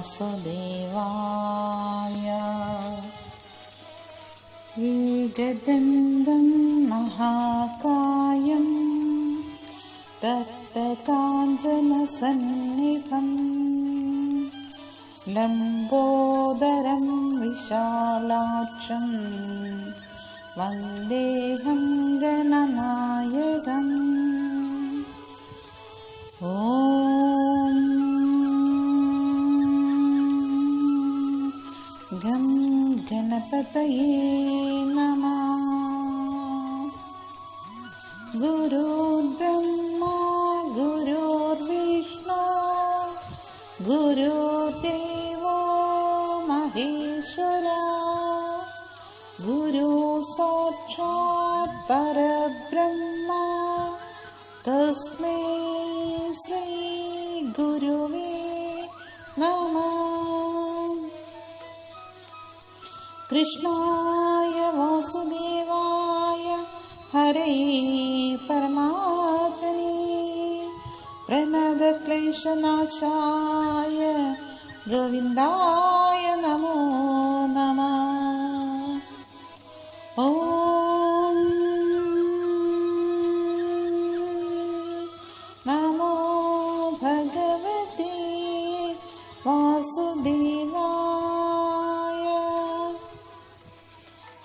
वासुदेवाय। एकदन्तं महाकायं तप्तकाञ्चनसन्निभम् लम्बोदरं विशालाक्षं वन्देऽहं गणनायकम् गणपतये नमः। गुरुर्ब्रह्मा गुरुर्विष्णु गुरुर्देवो कृष्णाय वासुदेवाय हरे परमात्मने प्रणदक्लेशनाशाय गोविन्दाय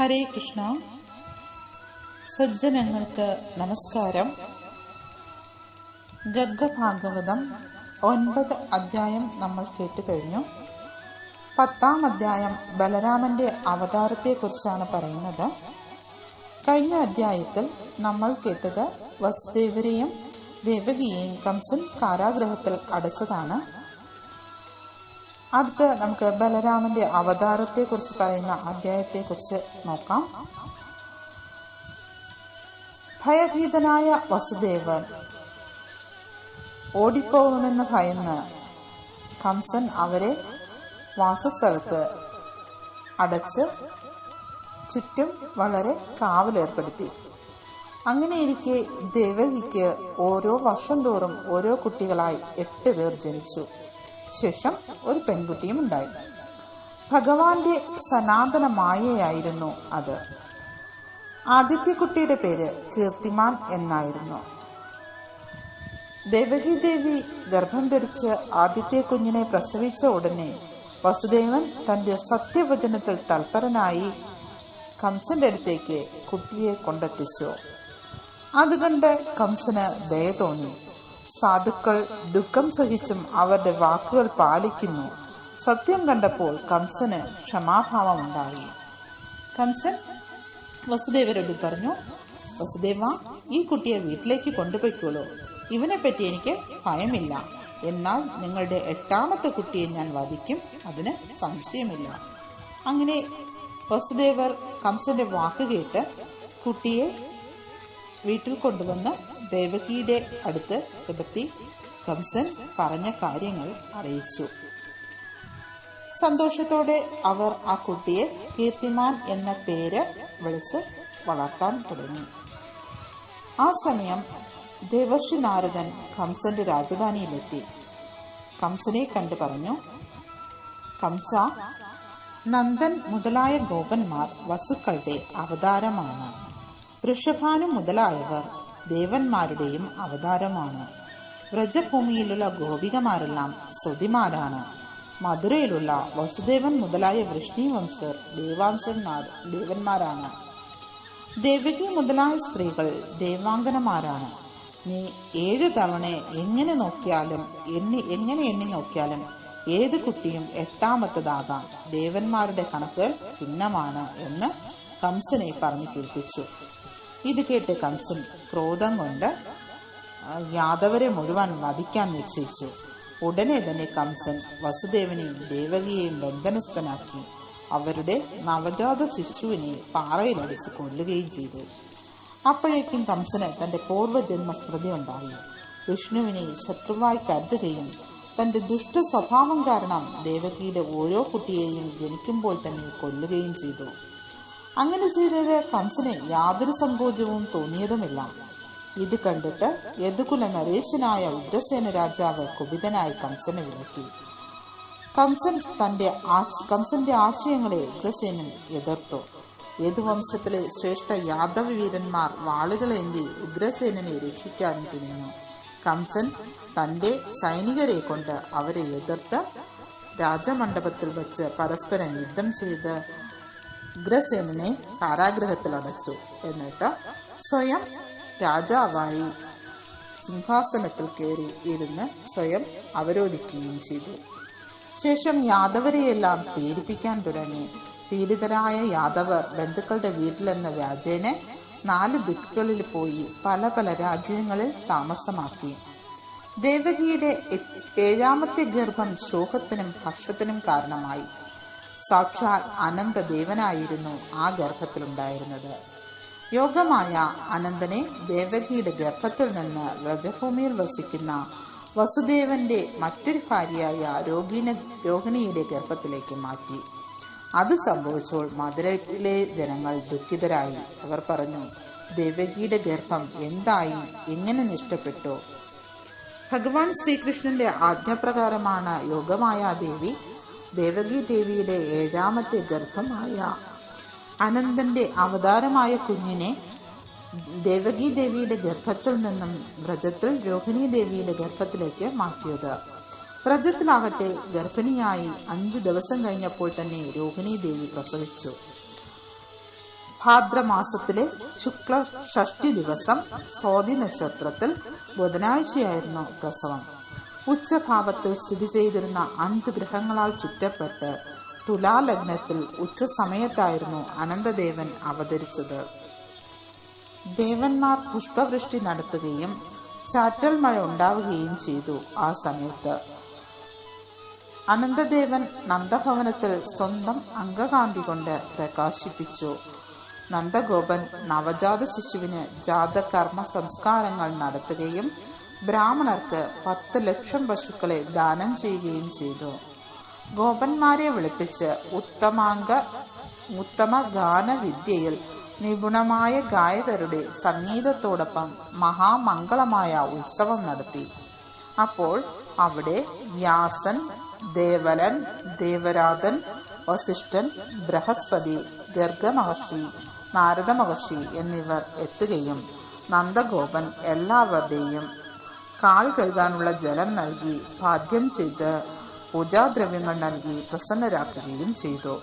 ഹരേ കൃഷ്ണ. സജ്ജനങ്ങൾക്ക് നമസ്കാരം. ഗഗഭാഗവതം ഒൻപത് അധ്യായം നമ്മൾ കേട്ടു കഴിഞ്ഞു. പത്താം അധ്യായം ബലരാമന്റെ അവതാരത്തെക്കുറിച്ചാണ് പറയുന്നത്. കഴിഞ്ഞ അധ്യായത്തിൽ നമ്മൾ കേട്ടത് വസുദേവരെയും ദേവകിയെയും കംസൻ കാരാഗ്രഹത്തിൽ അടച്ചതാണ്. അടുത്ത് നമുക്ക് ബലരാമന്റെ അവതാരത്തെക്കുറിച്ച് പറയുന്ന അധ്യായത്തെക്കുറിച്ച് നോക്കാം. ഭയഭീതനായ വസുദേവൻ ഓടിപ്പോകുമെന്ന് ഭയന്ന് കംസൻ അവരെ വാസസ്ഥലത്ത് അടച്ച് ചുറ്റും വളരെ കാവലേർപ്പെടുത്തി. അങ്ങനെയിരിക്കെ ദേവകിക്ക് ഓരോ വർഷം തോറും ഓരോ കുട്ടികളായി എട്ട് പേർ ജനിച്ചു. ശേഷം ഒരു പെൺകുട്ടിയും ഉണ്ടായി. ഭഗവാന്റെ സനാതന മായയായിരുന്നു അത്. ആദിത്യകുട്ടിയുടെ പേര് കീർത്തിമാൻ എന്നായിരുന്നു. ദേവകി ദേവി ഗർഭം ധരിച്ച് ആദിത്യ കുഞ്ഞിനെ പ്രസവിച്ച ഉടനെ വസുദേവൻ തന്റെ സത്യവചനത്തിൽ തൽപരനായി കംസന്റെ അടുത്തേക്ക് കുട്ടിയെ കൊണ്ടെത്തിച്ചു. അതുകൊണ്ട് കംസന് ദയ തോന്നി. സാധുക്കൾ ദുഃഖം സഹിച്ചും അവരുടെ വാക്കുകൾ പാലിക്കുന്നു. സത്യം കണ്ടപ്പോൾ കംസന് ക്ഷമാഭാവമുണ്ടായി. കംസൻ വസുദേവരോട് പറഞ്ഞു വസുദേവ ഈ കുട്ടിയെ വീട്ടിലേക്ക് കൊണ്ടുപോയിക്കോളൂ. ഇവനെ പറ്റി എനിക്ക് ഭയമില്ല. എന്നാൽ നിങ്ങളുടെ എട്ടാമത്തെ കുട്ടിയെ ഞാൻ വധിക്കും. അതിന് സംശയമില്ല. അങ്ങനെ വസുദേവർ കംസന്റെ വാക്ക് കേട്ട് കുട്ടിയെ വീട്ടിൽ കൊണ്ടുവന്ന് ദേവകിയുടെ അടുത്ത് കിടത്തി കംസൻ പറഞ്ഞ കാര്യങ്ങൾ അറിയിച്ചു. സന്തോഷത്തോടെ അവർ ആ കുട്ടിയെ കീർത്തിമാൻ എന്ന പേര് വിളിച്ച് വളർത്താൻ തുടങ്ങി. ആ സമയം ദേവർഷി നാരദൻ കംസന്റെ രാജധാനിയിലെത്തി. കംസനെ കണ്ടു പറഞ്ഞു കംസ നന്ദൻ മുതലായ ഗോപന്മാർ വസുക്കളുടെ അവതാരമാണ്. വൃഷഭാനു മുതലായവർ ദേവന്മാരുടെയും അവതാരമാണ്. വ്രജഭൂമിയിലുള്ള ഗോപികമാരെല്ലാം ശ്രുതിമാരാണ് മധുരയിലുള്ള വസുദേവൻ മുതലായ വൃഷ്ണി വംശർ നാട് ദേവന്മാരാണ്. ദേവകി മുതലായ സ്ത്രീകൾ ദേവാംഗനമാരാണ്. നീ ഏഴ് തവണ എങ്ങനെ നോക്കിയാലും എണ്ണി എങ്ങനെ എണ്ണി നോക്കിയാലും ഏത് കുട്ടിയും എട്ടാമത്തതാകാം. ദേവന്മാരുടെ കണക്കുകൾ ഭിന്നമാണ് എന്ന് കംസനെ പറഞ്ഞു കേൾപ്പിച്ചു. ഇത് കേട്ട് കംസൻ ക്രോധം കൊണ്ട് യാദവരെ മുഴുവൻ വധിക്കാൻ നിശ്ചയിച്ചു. ഉടനെ തന്നെ കംസൻ വസുദേവനെയും ദേവകിയെയും ബന്ധനസ്ഥനാക്കി. അവരുടെ നവജാത ശിശുവിനെ പാറയിലടിച്ച് കൊല്ലുകയും ചെയ്തു. അപ്പോഴേക്കും കംസന് തന്റെ പൂർവജന്മ സ്മൃതി ഉണ്ടായി. വിഷ്ണുവിനെ ശത്രുവായി കരുതുകയും തന്റെ ദുഷ്ട സ്വഭാവം കാരണം ദേവകിയുടെ ഓരോ കുട്ടിയെയും ജനിക്കുമ്പോൾ തന്നെ കൊല്ലുകയും ചെയ്തു. അങ്ങനെ ചെയ്തത് കംസന് യാതൊരു സങ്കോചവും തോന്നിയതുമില്ല. ഇത് കണ്ടിട്ട് യദുകുല നരേശനായ ഉഗ്രസേന രാജാവ് കുപിതനായി കംസനെ വിളക്കി കംസൻ തന്റെ കംസന്റെ ആശയങ്ങളെ ഉഗ്രസേനൻ എതിർത്തു. യദുവംശത്തിലെ ശ്രേഷ്ഠ യാദവ വീരന്മാർ വാളുകളേന്തി ഉഗ്രസേനനെ രക്ഷിക്കാൻ തുനിഞ്ഞു. കംസൻ തന്റെ സൈനികരെ കൊണ്ട് അവരെ എതിർത്ത് രാജമണ്ഡപത്തിൽ വച്ച് പരസ്പരം യുദ്ധം ചെയ്ത് ഉഗ്രസേനനെ കാരാഗ്രഹത്തിൽ അടച്ചു എന്നിട്ട് സ്വയം രാജാവായി സിംഹാസനത്തിൽ കയറി ഇരുന്ന് സ്വയം അവരോധിക്കുകയും ചെയ്തു. ശേഷം യാദവരെയെല്ലാം പീഡിപ്പിക്കാൻ തുടങ്ങി. പീഡിതരായ യാദവർ ബന്ധുക്കളുടെ വീട്ടിലെന്ന വ്യാജേനെ നാല് ദിക്കുകളിൽ പോയി പല പല രാജ്യങ്ങളിൽ താമസമാക്കി. ദേവകിയുടെ ഏഴാമത്തെ ഗർഭം ശോകത്തിനും ഹർഷത്തിനും കാരണമായി. സാക്ഷാൽ അനന്തദേവനായിരുന്നു ആ ഗർഭത്തിലുണ്ടായിരുന്നത്. യോഗമായ അനന്തനെ ദേവകിയുടെ ഗർഭത്തിൽ നിന്ന് വ്രജഭൂമിയിൽ വസിക്കുന്ന വസുദേവന്റെ മറ്റൊരു ഭാര്യയായ രോഗിന രോഹിണിയുടെ ഗർഭത്തിലേക്ക് മാറ്റി. അത് സംഭവിച്ചപ്പോൾ മധുരയിലെ ജനങ്ങൾ ദുഃഖിതരായി. അവർ പറഞ്ഞു ദേവകിയുടെ ഗർഭം എന്തായി? എങ്ങനെ നഷ്ടപ്പെട്ടു? ഭഗവാൻ ശ്രീകൃഷ്ണന്റെ ആജ്ഞപ്രകാരമാണ് യോഗമായ ദേവി ദേവകി ദേവിയുടെ ഏഴാമത്തെ ഗർഭമായ അനന്തന്റെ അവതാരമായ കുഞ്ഞിനെ ദേവകി ദേവിയുടെ ഗർഭത്തിൽ നിന്നും വ്രജത്തിൽ രോഹിണി ദേവിയുടെ ഗർഭത്തിലേക്ക് മാറ്റിയത്. വ്രജത്തിലാകട്ടെ ഗർഭിണിയായി അഞ്ചു ദിവസം കഴിഞ്ഞപ്പോൾ തന്നെ രോഹിണി ദേവി പ്രസവിച്ചു. ഭാദ്രമാസത്തിലെ ശുക്ല ഷഷ്ടി ദിവസം സ്വാതി നക്ഷത്രത്തിൽ ബുധനാഴ്ചയായിരുന്നു പ്രസവം. ഉച്ചഭാവത്തിൽ സ്ഥിതി ചെയ്തിരുന്ന അഞ്ച് ഗ്രഹങ്ങളാൽ ചുറ്റപ്പെട്ട് തുലാലഗ്നത്തിൽ ഉച്ച സമയത്തായിരുന്നു അനന്തദേവൻ അവതരിച്ചത്. ദേവന്മാർ പുഷ്പവൃഷ്ടി നടത്തുകയും ചാറ്റൽ മഴ ഉണ്ടാവുകയും ചെയ്തു ആ സമയത്ത്. അനന്തദേവൻ നന്ദഭവനത്തിൽ സ്വന്തം അംഗകാന്തി കൊണ്ട് പ്രകാശിപ്പിച്ചു. നന്ദഗോപൻ നവജാത ശിശുവിന് ജാതകർമ്മ സംസ്കാരങ്ങൾ നടത്തുകയും ബ്രാഹ്മണർക്ക് പത്ത് ലക്ഷം പശുക്കളെ ദാനം ചെയ്യുകയും ചെയ്തു. ഗോപന്മാരെ വിളിപ്പിച്ച് ഉത്തമാംഗ ഉത്തമ ഗാനവിദ്യയിൽ നിപുണമായ ഗായകരുടെ സംഗീതത്തോടൊപ്പം മഹാമംഗളമായ ഉത്സവം നടത്തി. അപ്പോൾ അവിടെ വ്യാസൻ ദേവലൻ ദേവരാതൻ വസിഷ്ഠൻ ബൃഹസ്പതി ഗർഗമഹർഷി നാരദ മഹർഷി എന്നിവർ എത്തുകയും നന്ദഗോപൻ എല്ലാവരുടെയും കാൽ കഴുകാനുള്ള ജലം നൽകി പാദ്യം ചെയ്ത് പൂജാദ്രവ്യങ്ങൾ നൽകി പ്രസന്നരാക്കുകയും ചെയ്തു.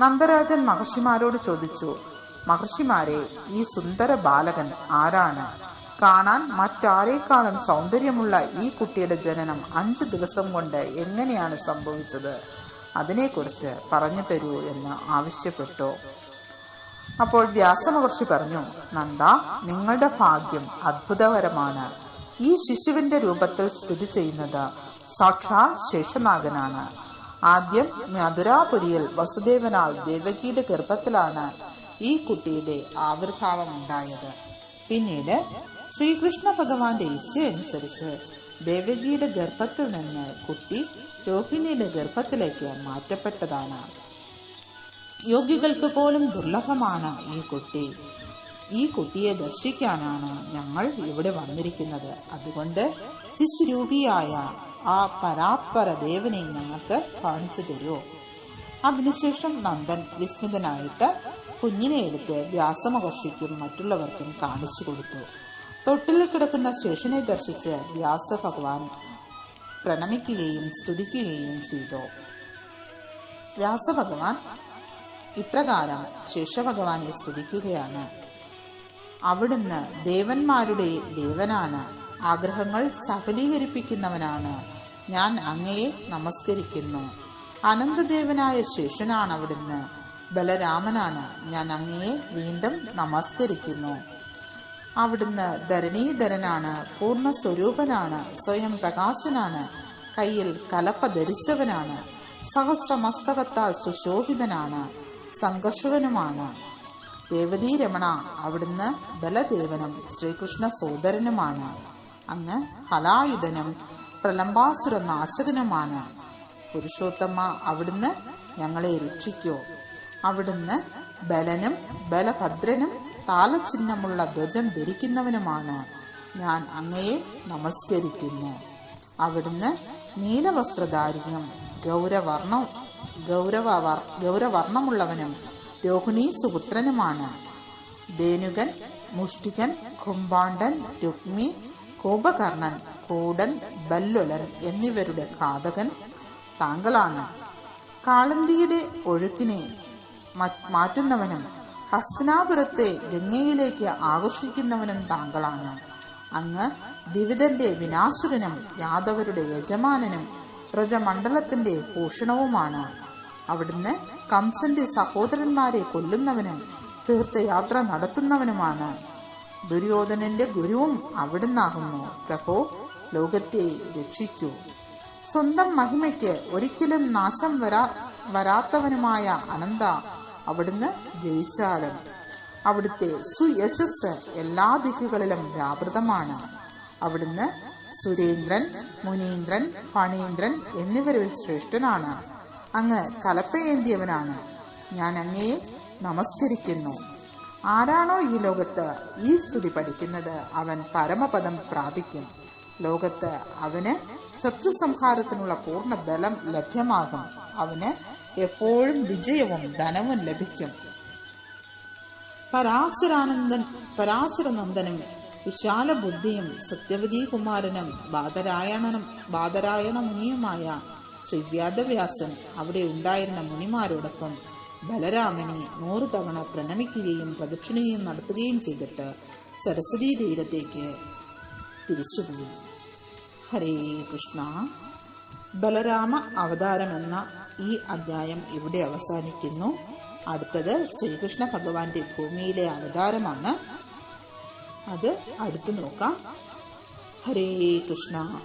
നന്ദരാജൻ മഹർഷിമാരോട് ചോദിച്ചു മഹർഷിമാരെ ഈ സുന്ദര ബാലകൻ ആരാണ്? കാണാൻ മറ്റാരേക്കാളും സൗന്ദര്യമുള്ള ഈ കുട്ടിയുടെ ജനനം അഞ്ച് ദിവസം കൊണ്ട് എങ്ങനെയാണ് സംഭവിച്ചത്? അതിനെക്കുറിച്ച് പറഞ്ഞു തരൂ എന്ന് ആവശ്യപ്പെട്ടു. അപ്പോൾ വ്യാസമഹർഷി പറഞ്ഞു നന്ദ നിങ്ങളുടെ ഭാഗ്യം അത്ഭുതകരമാണ്. ഈ ശിശുവിന്റെ രൂപത്തിൽ സ്ഥിതി ചെയ്യുന്നത് സാക്ഷാൽ ശേഷനാഗനാണ്. ആദ്യം മധുരാപുരിയിൽ വസുദേവനാൽ ദേവകിയുടെ ഗർഭത്തിലാണ് ഈ കുട്ടിയുടെ ആവിർഭാവം ഉണ്ടായത് പിന്നീട് ശ്രീകൃഷ്ണ ഭഗവാന്റെ ഇച്ഛയനുസരിച്ച് ദേവകിയുടെ ഗർഭത്തിൽ നിന്ന് കുട്ടി രോഹിണിയുടെ ഗർഭത്തിലേക്ക് മാറ്റപ്പെട്ടതാണ്. യോഗികൾക്ക് പോലും ദുർലഭമാണ് ഈ കുട്ടി. ഈ കുട്ടിയെ ദർശിക്കാനാണ് ഞങ്ങൾ ഇവിടെ വന്നിരിക്കുന്നത്. അതുകൊണ്ട് ശിശുരൂപിയായ ആ പരാത്പര ദേവനെ ഞങ്ങൾക്ക് കാണിച്ചു തരുമോ അതിനുശേഷം നന്ദൻ വിസ്മിതനായിട്ട് കുഞ്ഞിനെ എടുത്ത് വ്യാസമഹർഷിക്കും മറ്റുള്ളവർക്കും കാണിച്ചു കൊടുത്തു. തൊട്ടിൽ കിടക്കുന്ന ശേഷനെ ദർശിച്ച് വ്യാസ ഭഗവാൻ പ്രണമിക്കുകയും സ്തുതിക്കുകയും ചെയ്തു. വ്യാസഭഗവാൻ ഇപ്രകാരം ശേഷഭഗവാനെ സ്തുതിക്കുകയാണ്. അവിടുന്ന് ദേവന്മാരുടെ ദേവനാണ്. ആഗ്രഹങ്ങൾ സഫലീകരിപ്പിക്കുന്നവനാണ്. ഞാൻ അങ്ങയെ നമസ്കരിക്കുന്നു. അനന്തദേവനായ ശേഷനാണ് അവിടുന്ന്. ബലരാമനാണ്. ഞാൻ അങ്ങയെ വീണ്ടും നമസ്കരിക്കുന്നു. അവിടുന്ന് ധരണീധരനാണ്. പൂർണ സ്വരൂപനാണ് സ്വയം പ്രകാശനാണ്. കയ്യിൽ കലപ്പ ധരിച്ചവനാണ് സഹസ്രമസ്തകത്താൽ സുശോഭിതനാണ്. സംഘർഷകനുമാണ്. ദേവതീ രമണ അവിടുന്ന് ബലദേവനും ശ്രീകൃഷ്ണ സോദരനുമാണ്. അങ്ങ് ഹലായുധനും പ്രലംബാസുര നാശകനുമാണ്. പുരുഷോത്തമ അവിടുന്ന് ഞങ്ങളെ രക്ഷിക്കൂ. അവിടുന്ന് ബലനും ബലഭദ്രനും താലചിഹ്നമുള്ള ധ്വജം ധരിക്കുന്നവനുമാണ്. ഞാൻ അങ്ങയെ നമസ്കരിക്കുന്നു. അവിടുന്ന് നീലവസ്ത്രധാരിയും ഗൗരവർണ ഗൗരവ ഗൗരവർണമുള്ളവനും രോഹിണി സുപുത്രനുമാണ്. ധേനുകൻ മുഷ്ടികൻ കുംഭാണ്ഡൻ രുക്മി കോപകർണൻ കൂടൻ ബല്ലുലൻ എന്നിവരുടെ ഘാതകൻ താങ്കളാണ്. കാളന്തിയുടെ ഒഴുക്കിനെ മാറ്റുന്നവനും ഹസ്തനാപുരത്തെ ഗംഗയിലേക്ക് ആകർഷിക്കുന്നവനും താങ്കളാണ്. അങ്ങ് ദിവിതന്റെ വിനാശകനും യാദവരുടെ യജമാനനും പ്രജമണ്ഡലത്തിന്റെ ഭൂഷണവുമാണ്. അവിടുന്ന് കംസന്റെ സഹോദരന്മാരെ കൊല്ലുന്നവനും തീർത്ഥയാത്ര നടത്തുന്നവനുമാണ്. ദുര്യോധനന്റെ ഗുരുവും അവിടുന്നാകുന്നു. പ്രഭോ ലോകത്തെ രക്ഷിക്കൂ. സ്വന്തം മഹിമയ്ക്ക് ഒരിക്കലും നാശം വരാ വരാത്തവനുമായ അനന്ത അവിടുന്ന് ജയിച്ചാലും അവിടുത്തെ സുയശസ് എല്ലാ ദിക്കുകളിലും വ്യാപൃതമാണ്. അവിടുന്ന് സുരേന്ദ്രൻ മുനീന്ദ്രൻ ഫണീന്ദ്രൻ എന്നിവരിൽ ശ്രേഷ്ഠനാണ്. അങ്ങ് കലപ്പയേന്തിയവനാണ്. ഞാൻ അങ്ങേ നമസ്കരിക്കുന്നു. ആരാണോ ഈ ലോകത്ത് ഈ സ്തുതി പഠിക്കുന്നത്? അവൻ പരമപദം പ്രാപിക്കും. ലോകത്ത് അവന് ശത്രു സംഹാരത്തിനുള്ള പൂർണ ബലം ലഭ്യമാകും. അവന് എപ്പോഴും വിജയവും ധനവും ലഭിക്കും. പരാശരാനന്ദൻ പരാശരനന്ദനും വിശാല ബുദ്ധിയും സത്യവതി കുമാരനും മുനിയുമായ ശ്രീ വ്യാദവ്യാസൻ അവിടെ ഉണ്ടായിരുന്ന മുനിമാരോടൊപ്പം ബലരാമനെ നൂറു തവണ പ്രണമിക്കുകയും പ്രദക്ഷിണയും നടത്തുകയും ചെയ്തിട്ട് സരസ്വതീ തീരത്തേക്ക് തിരിച്ചുപോയി. ഹരേ കൃഷ്ണ. ബലരാമ അവതാരം എന്ന ഈ അധ്യായം ഇവിടെ അവസാനിക്കുന്നു. അടുത്തത് ശ്രീകൃഷ്ണ ഭഗവാന്റെ ഭൂമിയിലെ അവതാരമാണ്. അത് അടുത്ത് നോക്കാം. ഹരേ കൃഷ്ണ.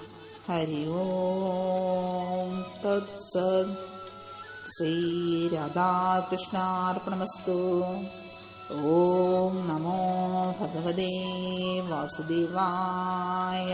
हरिः ओ तत्स्रीराधाकृष्णार्पणमस्तु ॐ नमो भगवते वासुदेवाय।